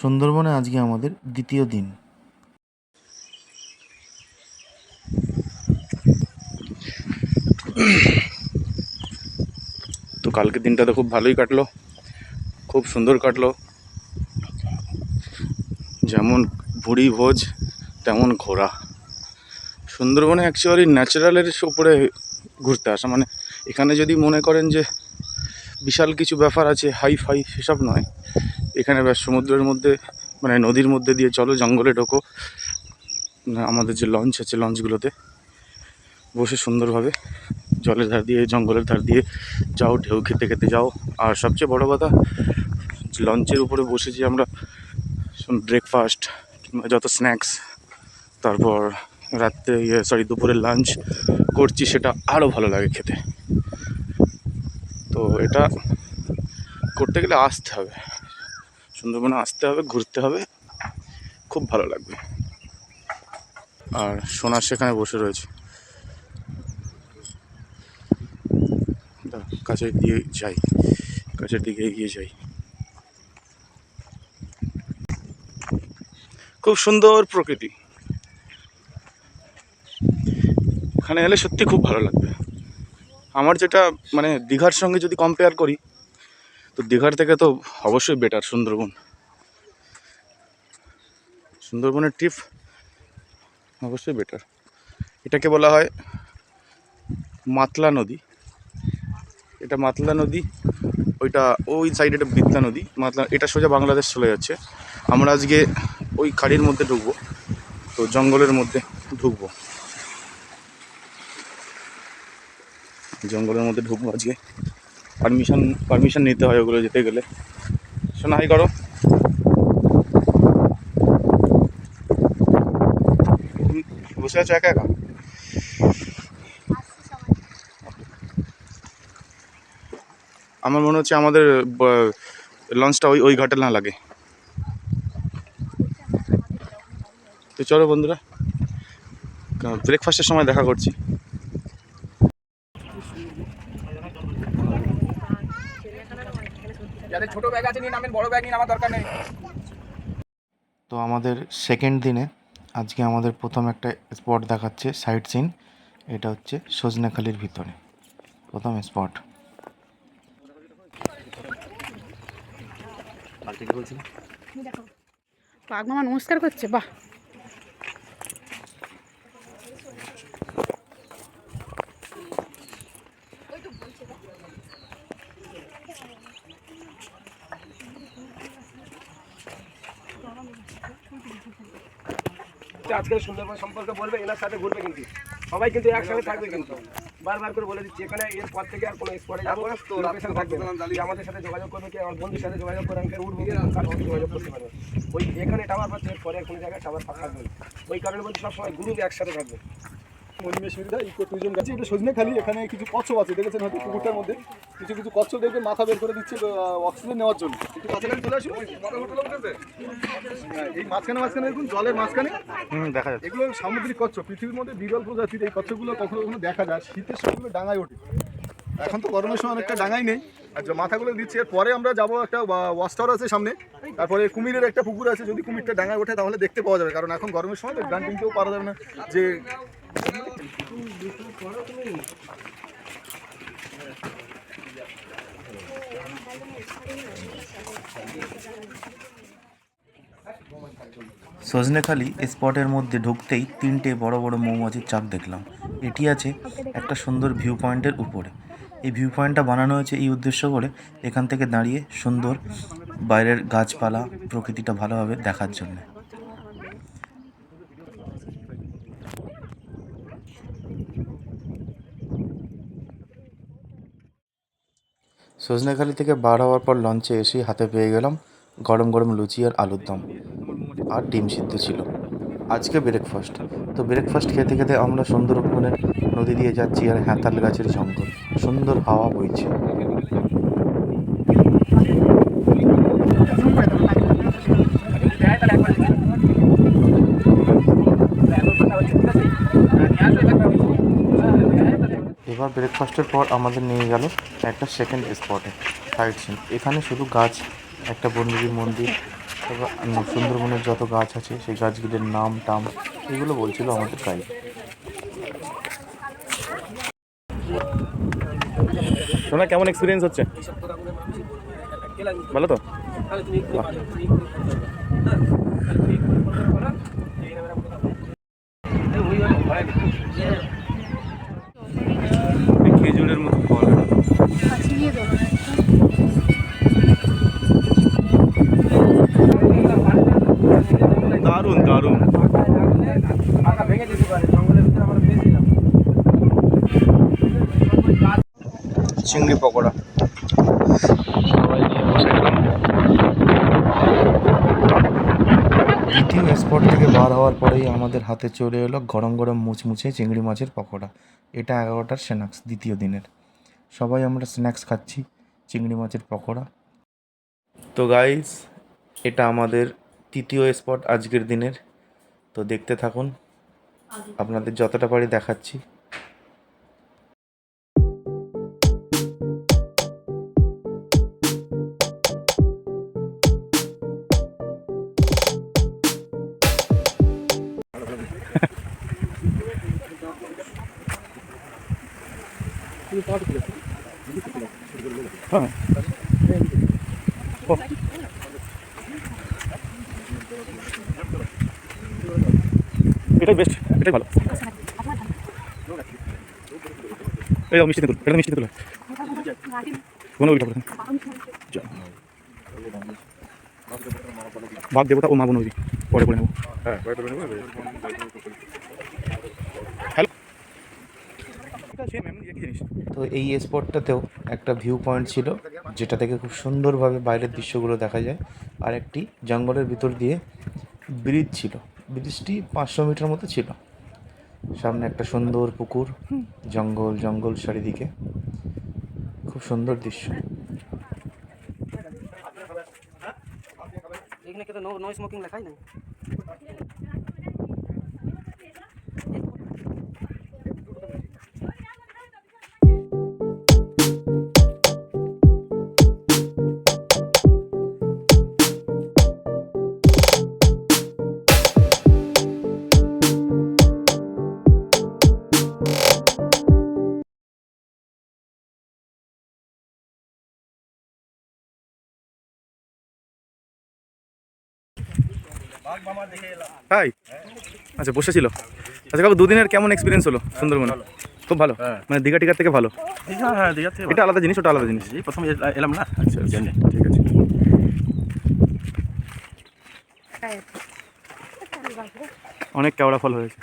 সুন্দরবনে আজকে আমাদের দ্বিতীয় দিন। তো কালকে দিনটা তো খুব ভালোই কাটলো। খুব সুন্দর কাটলো। যেমন ভুড়ি ভোজ, তেমন ঘোরা সুন্দরবনে অ্যাকচুয়ালি ন্যাচারালের উপরে ঘুরতে আসা। মানে এখানে যদি মনে করেন যে বিশাল কিছু ব্যাপার আছে হাই ফাই সেসব নয়। এখানে ব্যাস সমুদ্রের মধ্যে মানে নদীর মধ্যে দিয়ে চলো, জঙ্গলে ঢোকো। আমাদের যে লঞ্চ আছে লঞ্চগুলোতে, বসে সুন্দরভাবে জলের ধার দিয়ে, জঙ্গলের ধার দিয়ে যাও, ঢেউ খেতে খেতে যাও। আর সবচেয়ে বড় কথা, লঞ্চের উপরে বসে যে আমরা ব্রেকফাস্ট যত স্ন্যাক্স তারপর রাত্রে ইয়ে সরি দুপুরে লাঞ্চ করছি, সেটা আরও ভালো লাগে খেতে। তো এটা করতে গেলে আসতে হবে। সুন্দরবনে আসতে হবে, ঘুরতে হবে। খুব ভালো লাগবে। আর সোনার সেখানে বসে রয়েছে। কাছের দিয়ে যাই। কাছের দিকে এগিয়ে যাই। খুব সুন্দর প্রকৃতি। এখানে এলে সত্যি খুব ভালো লাগবে। আমার যেটা মানে দীঘার সঙ্গে যদি কম্পেয়ার করি তো দীঘার থেকে তো অবশ্যই বেটার সুন্দরবন। সুন্দরবনের ট্রিপ অবশ্যই বেটার এটাকে বলা হয় মাতলা নদী। এটা মাতলা নদী, ওইটা ওই সাইডে এটা বিতলা নদী। মাতলা, এটা সোজা বাংলাদেশ চলে যাচ্ছে। আমরা আজকে ওই খাড়ির মধ্যে ঢুকবো, তো জঙ্গলের মধ্যে ঢুকবো। জঙ্গলের মধ্যে ঢুকবো আজকে। পারমিশন পারমিশন নিতে হয় ওগুলো যেতে গেলে। শোনা হাই করো। বসে আছো একা একা? আমার মনে হচ্ছে আমাদের লঞ্চটা ওই ওই ঘাটে না লাগে। তো চলো বন্ধুরা ব্রেকফাস্টের সময় দেখা করছি। যাদের ছোট ব্যাগ আছে নিয়ে নামেন বড় ব্যাগ নিয়ে নামার দরকার নেই। তো আমাদের সেকেন্ড দিনে আজকে আমাদের প্রথম একটা স্পট দেখাচ্ছে সাইট সিন এটা হচ্ছে সজনেখালির ভিতরে। প্রথম স্পট বাঘ মামা নমস্কার করছে বাহ। আজকে সুন্দরবন সম্পর্কে বলবে এনার সাথে ঘুরবে কিন্তু। সবাই কিন্তু একসাথে থাকবে কিন্তু। বারবার করে বলে দিচ্ছি এখানে এর পর থেকে আর কোনো স্পটে যাব লোকেশন থাকবে আমাদের সাথে যোগাযোগ করবে কি? আমার বন্ধুর সাথে যোগাযোগ করে আমি উঠবো কার সাথে যোগাযোগ করতে পারবে? ওই এখানে টাওয়ার পাচ্ছে এর পরে কোনো জায়গায় টাওয়ার ফাঁকা থাকবে না। ওই কারণে বলছি সবসময় গ্রুপ একসাথে থাকবে। সুবিধা ইকো ট্যুরিজম গাছে এটা সজনে খালি এখানে কিছু কচ্ছপ আছে দেখেছেন হয়তো পুকুরটার মধ্যে? কিছু কিছু কচ্ছপ দেখবেন মাথা বের করে দিচ্ছে অক্সিজেন নেওয়ার জন্য। একটু কাছাকাছি চলে আসুন। এই মাঝখানে মাঝখানে দেখুন জলের মাঝখানে। দেখা যাচ্ছে। এগুলো সামুদ্রিক কচ্ছপ। পৃথিবীর মধ্যে বিরল প্রজাতির এই কচ্ছপগুলো কখনো কখনো দেখা যায়। শীতের সময়গুলো ডাঙায় ওঠে। এখন তো গরমের সময় অনেকটা ডাঙাই নেই। আর মাথাগুলো দিচ্ছে এর পরে আমরা যাব একটা ওয়াশ টাওয়ার আছে সামনে। তারপরে কুমিরের একটা পুকুর আছে। যদি কুমিরটা ডাঙায় ওঠে তাহলে দেখতে পাওয়া যাবে। কারণ এখন গরমের সময় গান কিনতেও পারা যাবে না। যে সজনেখালি স্পটের মধ্যে ঢুকতেই তিনটে বড় বড় মৌমাছির চাক দেখলাম। এটি আছে একটা সুন্দর ভিউ পয়েন্টের উপরে। এই ভিউ পয়েন্টটা বানানো হয়েছে এই উদ্দেশ্য করে এখান থেকে দাঁড়িয়ে সুন্দর বাইরের গাছপালা প্রকৃতিটা ভালোভাবে দেখার জন্য। সজনেখালি থেকে বার হওয়ার পর লঞ্চে এসেই হাতে পেয়ে গেলাম গরম গরম লুচি আর আলুর দম। আর ডিম সিদ্ধ ছিল। আজকে ব্রেকফাস্ট তো ব্রেকফাস্ট খেতে খেতে আমরা সুন্দরবনের নদী দিয়ে যাচ্ছি আর হ্যাঁতাল গাছের জঙ্গল। সুন্দর হাওয়া বইছে। এবার ব্রেকফাস্টের পর আমাদের নিয়ে গেল একটা সেকেন্ড স্পটে সাইট সিন এখানে শুধু গাছ একটা বনদেবীর মন্দির তারপর সুন্দরবনের যত গাছ আছে সেই গাছগুলির নাম টাম এগুলো বলছিল আমাদের গাইড শোনা কেমন এক্সপিরিয়েন্স হচ্ছে? ভালো তো? খেজুরের মতো ফল। দারুণ দারুণ ভেঙে দিতে পারে জঙ্গলের ভিতরে আমরা পেয়েছিলাম চিংড়ি পকোড়া। সবাই নিয়ে বসে দ্বিতীয় স্পট থেকে বার হওয়ার পরেই আমাদের হাতে চলে এলো গরম গরম মুচমুচে চিংড়ি মাছের পকোড়া। এটা এগারোটার স্ন্যাক্স, দ্বিতীয় দিনের। সবাই আমরা স্ন্যাক্স খাচ্ছি, চিংড়ি মাছের পকোড়া। তো গাইস এটা আমাদের তৃতীয় স্পট আজকের দিনের। তো দেখতে থাকুন, আপনাদের যতটা পারি দেখাচ্ছি। এই মিষ্টি তুল এটা মিষ্টি তুল কোনো ওইটা করে বাঘ দেবতা ও মা বনবী পরে করে নেব। হ্যালো। সেম এমনি একই জিনিস। তো এই স্পটটাতেও একটা ভিউ পয়েন্ট ছিল যেটা থেকে খুব সুন্দরভাবে বাইরের দৃশ্যগুলো দেখা যায়। আর একটি জঙ্গলের ভিতর দিয়ে ব্রিজ ছিল। ব্রিজটি পাঁচশো মিটার মতো ছিল। সামনে একটা সুন্দর পুকুর জঙ্গল জঙ্গল চারিদিকে। খুব সুন্দর দৃশ্য। এখানে কিন্তু নো নো স্মোকিং লেখাই নাই? হাই। আচ্ছা বসেছিল আচ্ছা কাকু দুদিনের কেমন এক্সপিরিয়েন্স হলো সুন্দরবন? খুব ভালো? মানে দীঘা টিকার থেকে ভালো? হ্যাঁ দীঘা থেকে এটা আলাদা জিনিস ওটা আলাদা জিনিস? এই প্রথম এলাম না। আচ্ছা জন্য ঠিক আছে। অনেক কেওড়া ফল হয়েছে।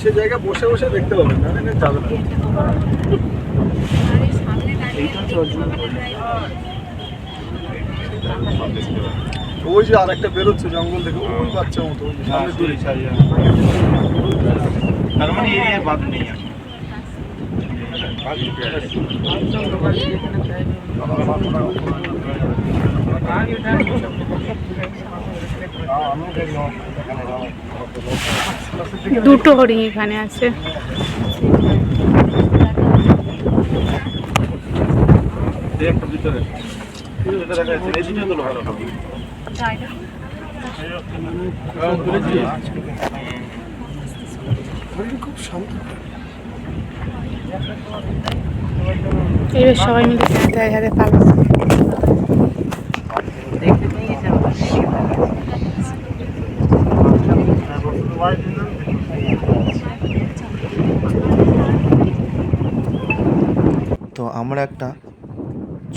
সে জায়গায় বসে বসে দেখতে পাবেন না যাবে ওই যে আর একটা বেরোচ্ছে জঙ্গল থেকে ওই বাচ্চা মতো সামনে দূরে তার মানে এরিয়া বাদ নেই দুটো হরিণ এখানে আছে। একটা ভিতরে। ভালো হবে। এবার সবাই মিলে হাতে হাতে পালাচ্ছে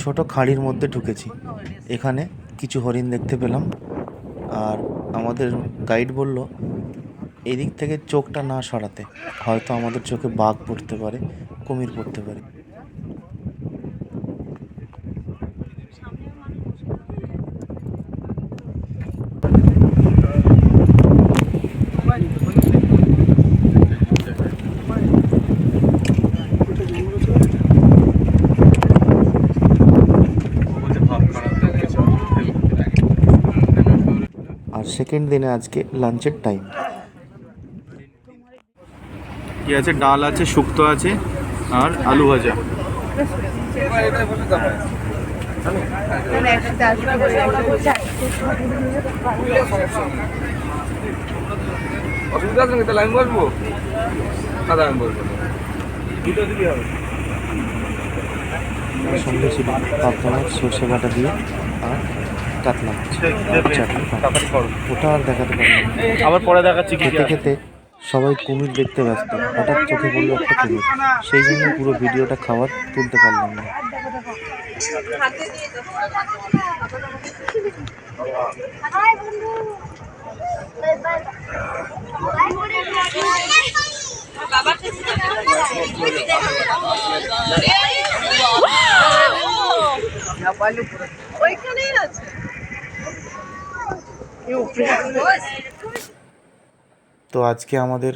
ছোট খাড়ির মধ্যে ঢুকেছি। এখানে কিছু হরিণ দেখতে পেলাম। আর আমাদের গাইড বলল, এদিক থেকে চোখটা না সরাতে। হয়তো আমাদের চোখে বাঘ পড়তে পারে, কুমির পড়তে পারে। সেকেন্ড দিনে আজকে লাঞ্চের টাইম কি আছে? ডাল আছে শুক্তো আছে আর আলু ভাজা। অসুবিধা আছে নাকি? তাহলে আমি দাদা সঙ্গে ছিল সর্ষে বাটা দিয়ে আর কাতলা আর চাটনি পাঁপড়। ওটা আর দেখাতে পারলাম আবার পরে দেখাচ্ছি খেতে খেতে সবাই কুমির দেখতে ব্যস্ত। হঠাৎ চোখে পড়ল একটা কুমির। সেই জন্য পুরো ভিডিওটা খাওয়ার তুলতে পারলাম না। ওইখানেই আছে। তো আজকে আমাদের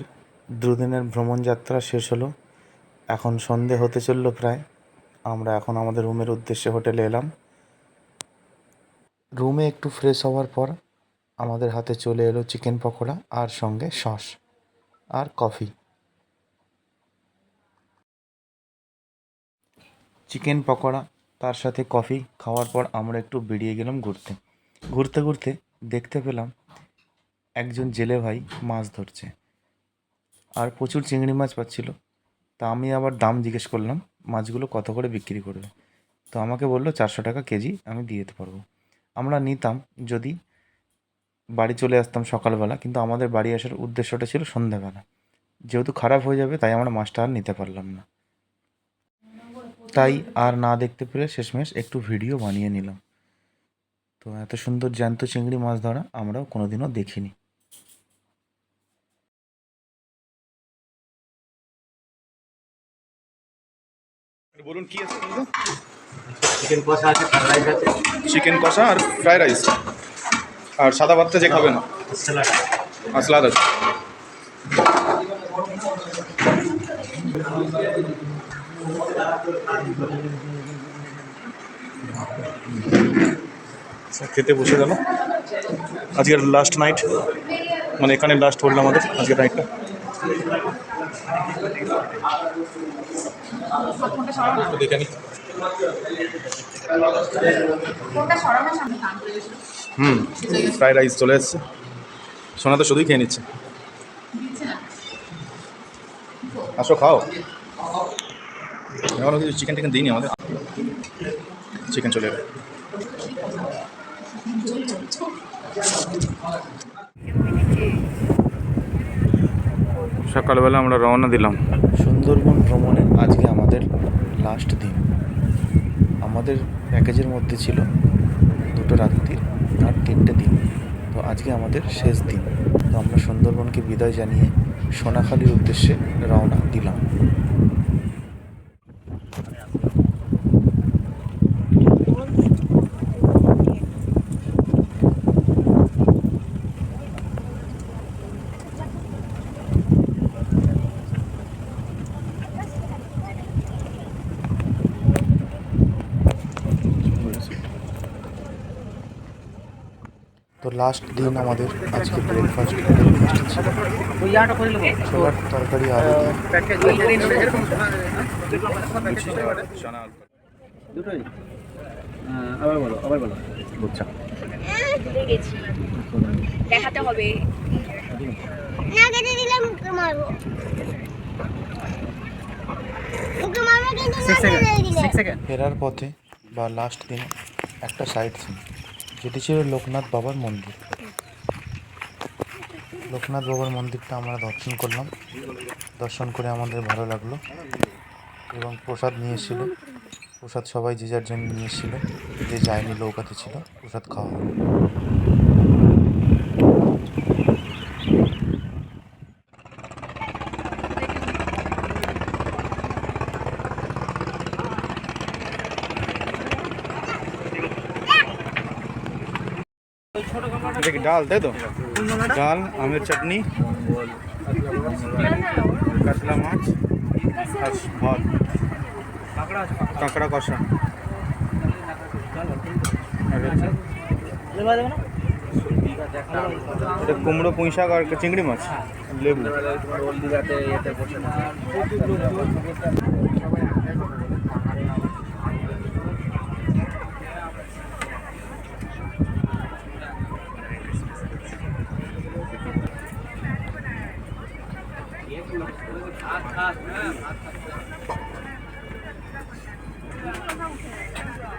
দুদিনের ভ্রমণ যাত্রা শেষ হলো। এখন সন্ধে হতে চলল প্রায়। আমরা এখন আমাদের রুমের উদ্দেশ্যে হোটেলে এলাম। রুমে একটু ফ্রেশ হওয়ার পর আমাদের হাতে চলে এলো চিকেন পকোড়া আর সঙ্গে সস আর কফি। চিকেন পকোড়া, তার সাথে কফি খাওয়ার পর আমরা একটু বেরিয়ে গেলাম ঘুরতে। ঘুরতে ঘুরতে দেখতে পেলাম একজন জেলে ভাই মাছ ধরছে। আর প্রচুর চিংড়ি মাছ পাচ্ছিল। তা আমি আবার দাম জিজ্ঞেস করলাম, মাছগুলো কত করে বিক্রি করবে? তো আমাকে বলল, চারশো টাকা কেজি আমি দিয়ে দিতে পারব। আমরা নিতাম যদি বাড়ি চলে আসতাম সকালবেলা, কিন্তু আমাদের বাড়ি আসার উদ্দেশ্যটা ছিল সন্ধ্যাবেলা। যেহেতু খারাপ হয়ে যাবে, তাই আমরা মাছটা আর নিতে পারলাম না। তাই আর না দেখতে পেরে শেষমেশ একটু ভিডিও বানিয়ে নিলাম। তো এত সুন্দর জ্যান্ত চিংড়ি মাছ ধরা আমরাও কোনোদিনও দেখিনি। বলুন কি আছে চিকেন কষা আছে চিকেন কষা আর ফ্রাইড রাইস আর সাদা ভাতটা যে খাবে না আর স্যালাড আছে। খেতে বসে গেল। আজকের লাস্ট নাইট মানে এখানে লাস্ট হলো আমাদের আজকের নাইটটা দেখে হুম ফ্রাইড রাইস চলে এসছে। সোনা তো শুধুই খেয়ে নিচ্ছে। আসো খাও। এখনও কিছু চিকেন টিকেন দিইনি আমাদের। চিকেন চলে এলো। সকালবেলা আমরা রওনা দিলাম। সুন্দরবন ভ্রমণে আজকে আমাদের লাস্ট দিন। আমাদের প্যাকেজের মধ্যে ছিল দুটো রাত্রির আর তিনটে দিন। তো আজকে আমাদের শেষ দিন। তো আমরা সুন্দরবনকে বিদায় জানিয়ে সোনাখালির উদ্দেশ্যে রওনা দিলাম। লাস্ট দিন আমাদের আজকে ব্রেকফাস্ট ব্রেকফাস্ট ছিল ছোলার তরকারি আলু দিয়ে ভুলে গেছি দেখাতে হবে না? কেটে দিলে মুখে মারবো মুখে মারবো কিন্তু না কেটে দিলে ফেরার পথে বা লাস্ট দিনে একটা সাইট সিন যেটি ছিল লোকনাথ বাবার মন্দির। লোকনাথ বাবার মন্দিরটা আমরা দর্শন করলাম। দর্শন করে আমাদের ভালো লাগল এবং প্রসাদ নিয়ে এসেছিল। প্রসাদ সবাই যে যার জন্য নিয়ে এসেছিল, যে যায়নি নৌকাতে ছিল, প্রসাদ খাওয়া কি ডাল, তাই তো? ডাল, আমের চাটনি, কাতলা মাছ, আর ভাত কাঁকড়া কষা। এটা কুমড়ো, পুঁই শাক আর চিংড়ি মাছ, লেবু।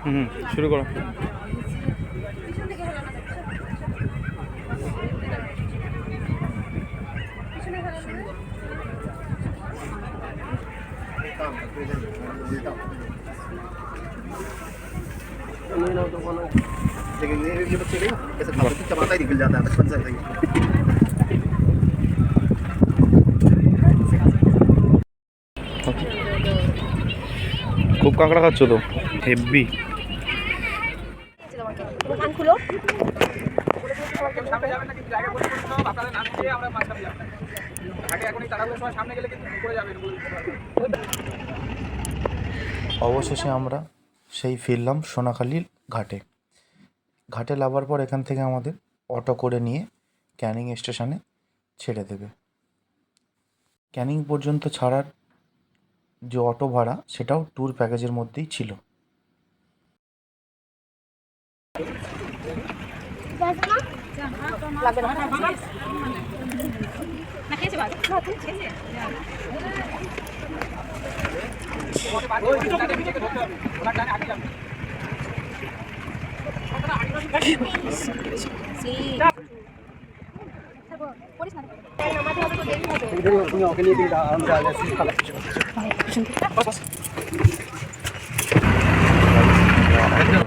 হুম শুরু করো लेकिन ये ये बच्चे नहीं कैसे खाते थे चबाता ही निकल जाता है बचपन से সামনে গেলে কিন্তু পড়ে যাবেন অবশেষে আমরা সেই ফিরলাম সোনাখালীর ঘাটে। ঘাটে নামার পর এখান থেকে আমাদের অটো করে নিয়ে ক্যানিং স্টেশনে ছেড়ে দেবে। ক্যানিং পর্যন্ত ছাড়ার যে অটো ভাড়া সেটাও ট্যুর প্যাকেজের মধ্যেই ছিল।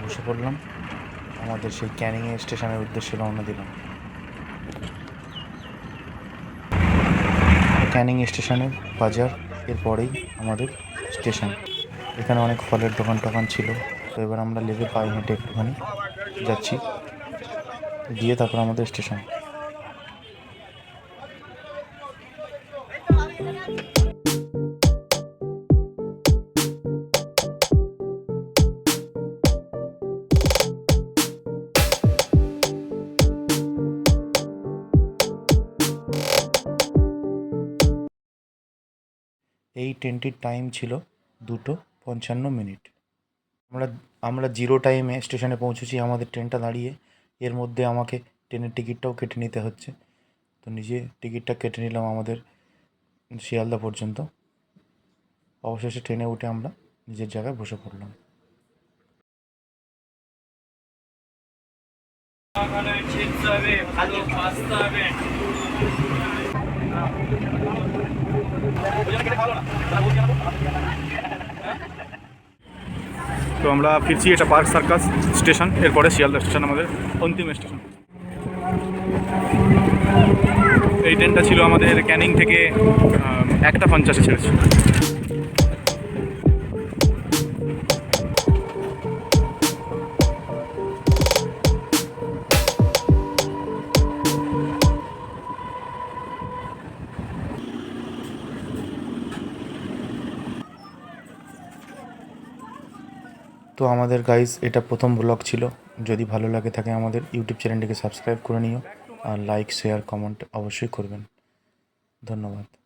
বসে পড়লাম। আমাদের সেই ক্যানিং স্টেশনের উদ্দেশ্যে রওনা দিলাম। ক্যানিং স্টেশনের বাজার এরপরেই আমাদের স্টেশন। এখানে অনেক ফলের দোকান টোকান ছিল। তো এবার আমরা লেগে পায়ে হেঁটে একটুখানি যাচ্ছি। দিয়ে তারপর আমাদের স্টেশন। এই ট্রেনটির টাইম ছিল দুটো পঞ্চান্ন মিনিট। আমরা আমরা জিরো টাইমে স্টেশনে পৌঁছেছি, আমাদের ট্রেনটা দাঁড়িয়ে। এর মধ্যে আমাকে ট্রেনের টিকিটটাও কেটে নিতে হচ্ছে। তো নিজে টিকিটটা কেটে নিলাম আমাদের শিয়ালদা পর্যন্ত। অবশেষে ট্রেনে উঠে আমরা নিজের জায়গায় বসে পড়লাম। তো আমরা ফিরছি এটা পার্ক সার্কাস স্টেশন, এরপরে শিয়ালদা স্টেশন, আমাদের অন্তিম স্টেশন। এই ট্রেনটা ছিল আমাদের ক্যানিং থেকে একটা পঞ্চাশে ছেড়েছে। তো আমাদের গাইস এটা প্রথম ব্লগ ছিল। যদি ভালো লাগে থাকে আমাদের ইউটিউব চ্যানেলটিকে সাবস্ক্রাইব করে নিও। আর লাইক শেয়ার কমেন্ট অবশ্যই করবেন। ধন্যবাদ।